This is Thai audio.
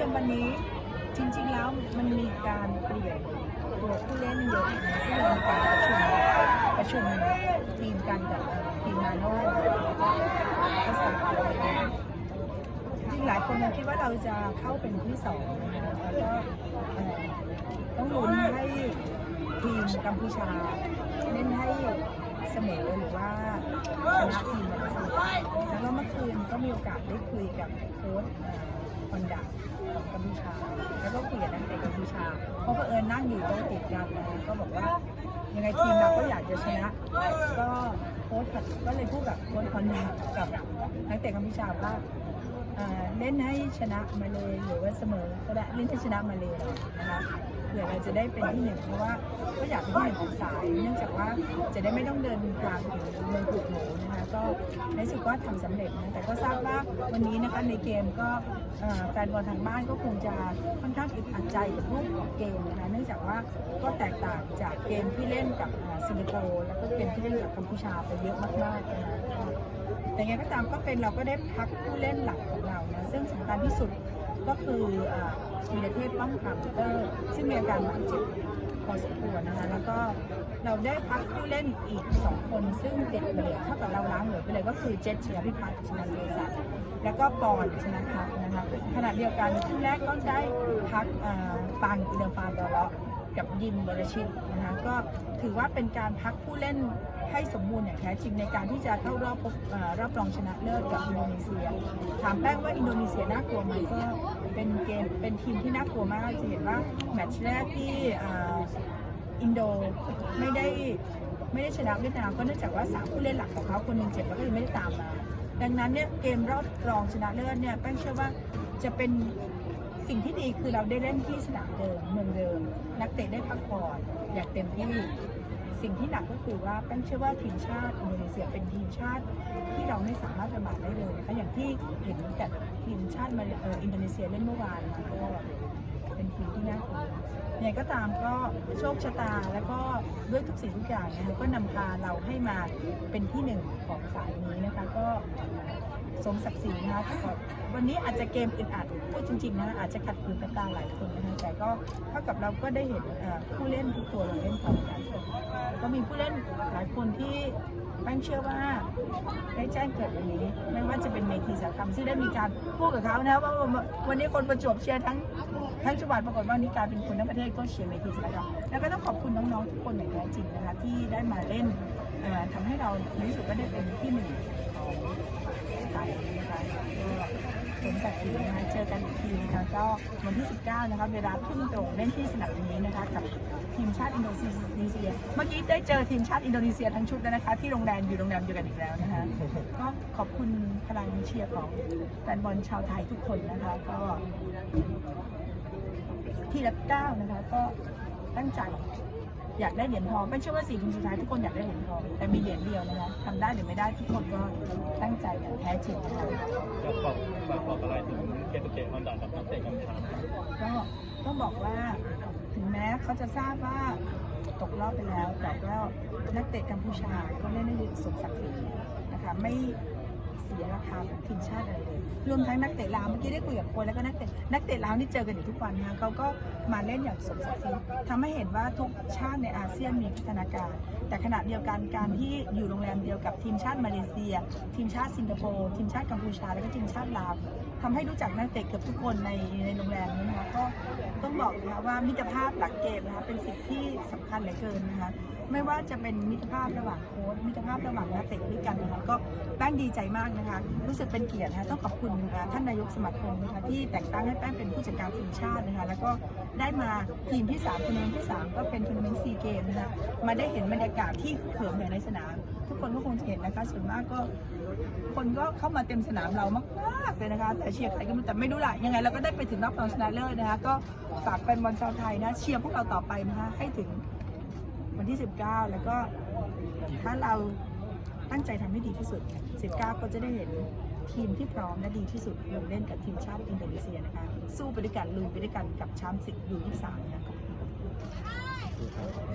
กมวันนี้จริงๆแล้วมันมีการเปลี่ยนตัวผู้เล่นเยอะนะซึ่งเรามีการประชุมประชุมทีมกันกับทีมนาโน่แล้วก็ทัศน์จริงหลายคนยังคิดว่าเราจะเข้าเป็นที่สองนะคะแล้วก็ต้องลุ้นให้ทีมกัมพูชาเล่นให้เสมอหรือว่าชนะทีมมาเลเซียแล้วก็เมื่อคืนก็มีโอกาสได้คุยกับโค้ช เอ่อฮอนดาของกัมพูชา แล้วก็คุยกับนักเตะกัมพูชาเพราะเผอิญนั่งอยู่โต๊ะติดกันนะก็บอกว่ายังไงทีมเราก็อยากจะชนะ ก็โค้ชก็เลยพูดกับโค้ชฮอนดากับนักเตะกัมพูชาว่าเล่นให้ชนะมาเลยหรือว่าเสมอก็ได้เล่นให้ชนะมาเลยนะคะเผื่อเราจะได้เป็นที่หนึ่งเพราะว่าก็อยากเป็นที่หนึ่งของสาย เนื่องจากว่าจะได้ไม่ต้องเดินทางถึงเมืองผูกโหนะ ในสุดก็ทำสำเร็จนะแต่ก็ทราบว่าวันนี้นะคะในเกมก็แฟนบอลทางบ้านก็คงจะค่อนข้างอึดอัดใจกับรูปของเกมนะคะเนื่องจากว่าก็แตกต่างจากเกมที่เล่นกับสิงคโปร์แล้วก็เกมที่เล่นกับกัมพูชาไปเยอะมากๆนะคะแต่ยังไงก็ตามก็เป็นเราก็ได้พักผู้เล่นหลักของเรานะซึ่งสำคัญที่สุดก็คือเอ่อวีเทพป้อมคำเตอร์ซึ่งมีอาการบาดเจ็บ อสมควรนะคะ แล้วก็เราได้พักผู้เล่นอีก 2 คนซึ่งติดเหลือเท่ากับเราล้างเหลือไปเลยก็คือเจษชยพิพัฒน์ชนะเลิศแล้วก็ปอนชนะพักนะคะขณะเดียวกันครึ่งแรกก็ได้พักปังอินเดอร์ฟานดอลเลาะกับยิมบรชิตนะคะก็ถือว่าเป็นการพักผู้เล่นให้สมบูรณ์อย่างแท้จริงในการที่จะเข้ารอบพบเอ่อรอบรองชนะเลิศกับอินโดนีเซีย ถามแป้งว่าอินโดนีเซียน่ากลัวไหมก็เป็นเกมเป็นทีมที่น่ากลัวมากจะเห็นว่าแมตช์แรกที่ อินโดไม่ได้ไม่ได้ชนะเวียดนามก็เนื่องจากว่าสามผู้เล่นหลักของเขาคนหนึ่งเจ็บแล้วก็เลยไม่ได้ตามมา ดังนั้นเนี่ยเกมรอบรองชนะเลิศเนี่ยแป้งเชื่อว่าจะเป็นสิ่งที่ดีคือเราได้เล่นที่สนามเดิมเมืองเดิม นักเตะได้พักผ่อนอย่างเต็มที่สิ่งที่หนักก็คือว่าแป้งเชื่อว่าทีมชาติอินโดนีเซียเป็นทีมชาติที่เราไม่สามารถประมาทได้เลยนะคะอย่างที่เห็นกับทีมชาติมาเอออินโดนีเซียเล่นเมื่อวานก็เป็นทีมที่น่ากลัว ยังไงก็ตามก็โชคชะตาแล้วก็ด้วยทุกสิ่งทุกอย่างนะคะก็นำพาเราให้มาเป็นที่หนึ่งของสายนี้นะคะก็สมศักดิ์ศรีนะคะวันนี้อาจจะเกมอึดอัดพูดจริงๆนะอาจจะขัดขืนกับตาหลายคนนะคะแต่ก็เท่ากับเราก็ได้เห็นเอ่อผู้เล่นทุกตัวเราเล่นพร้อมกันก็มีผู้เล่นหลายคนที่แป้งเชื่อว่า ได้แจ้งเกิดวันนี้ ไม่ว่าจะเป็นเมทีสาคำซึ่งได้มีการพูดกับเขานะว่าว่าวันนี้คนประจวบเชียร์ทั้งทั้งจังหวัดปรากฏว่านี่กลายเป็นคนทั้งประเทศก็เชียร์เมทีสาคำแล้วก็ต้องขอบคุณน้องๆทุกคนอย่างแท้จริงนะคะที่ได้มาเล่นเอ่อทำให้เราในที่สุดก็ได้เป็นที่หนึ่งของสายนะคะก็สมศักดิ์ศรีนะคะเจอกันอีกทีนะคะก็วันที่ 19 นะคะเวลาทุ่มตรงเล่นที่สนามนี้นะคะกับทีมชาติอินโดนีเซีย เมื่อกี้ได้เจอทีมชาติอินโดนีเซียทั้งชุดแล้วนะคะที่โรงแรมอยู่โรงแรมเดียวกันอีกแล้วนะคะก็ขอบคุณพลังเชียร์ของแฟนบอลชาวไทยทุกคนนะคะก็ ที่ละเก้านะคะ ก็ตั้งใจอยากได้เหรียญทองไม่เชื่อว่าสี่ทีมสุดท้ายทุกคนอยากได้เหรียญทองแต่มีเหรียญเดียวนะคะทำได้หรือไม่ได้ทุกคนก็ตั้งใจอย่างแท้จริงนะคะอยากบอกฝากบอกอะไรถึงเคสเกตมันดากับนักเตะกัมพูชาไหมก็ต้องบอกว่าถึงแม้เขาจะทราบว่าตกรอบไปแล้ว แต่ก็นักเตะกัมพูชาก็เล่นได้สมศักดิ์ศรีนะคะไม่เสียราคาของทีมชาติอะไรเลยรวมทั้งนักเตะลาวเมื่อกี้ได้คุยกับคนแล้วก็นักเตะนักเตะลาวนี่เจอกันอยู่ทุกวันนะคะเขาก็มาเล่นอย่างสมศักดิ์ศรีทำให้เห็นว่าทุกชาติในอาเซียนมีพัฒนาการ แต่ขณะเดียวกันการที่อยู่โรงแรมเดียวกับทีมชาติมาเลเซีย ทีมชาติสิงคโปร์ทีมชาติกัมพูชาแล้วก็ทีมชาติลาวทำให้รู้จักนักเตะเกือบทุกคนในในโรงแรมนี้นะคะก็ต้องบอกนะคะว่ามิตรภาพหลังเกมนะคะเป็นสิ่งที่สำคัญเหลือเกินนะคะไม่ว่าจะเป็นมิตรภาพระหว่างโค้ชมิตรภาพระหว่างนักเตะด้วยกันนะคะก็แป้งดีใจมากนะคะ รู้สึกเป็นเกียรตินะคะต้องขอบคุณนะคะท่านนายกสมาคมนะคะที่แต่งตั้งให้แป้งเป็นผู้จัดการทีมชาตินะคะ แล้วก็ได้มาทีมที่3ทัวร์นาเมนที่ 3 ก็เป็นทัวร์นาเมนต์ซีเกมนะคะมาได้เห็นบรรยากาศที่เขิมอย่างในสนาม ทุกคนก็คงจะเห็นนะคะส่วนมากก็ คนก็เข้ามาเต็มสนามเรามากๆเลยนะคะ แต่เชียร์ใครก็ไม่แต่ไม่รู้ละยังไงเราก็ได้ไปถึงรอบรองชนะเลิศนะคะ ก็ฝากแฟนบอลชาวไทยนะเชียร์พวกเราต่อไปนะคะให้ถึงวันที่ 19 แล้วก็ถ้าเรา ตั้งใจทำให้ดีที่สุด 19 ก็จะได้เห็นทีมที่พร้อมและดีที่สุดลงเล่นกับทีมชาติอินโดนีเซียนะคะ สู้ไปด้วยกันลุยไปด้วยกันกับแชมป์สิกยู23นะคะขอบคุณ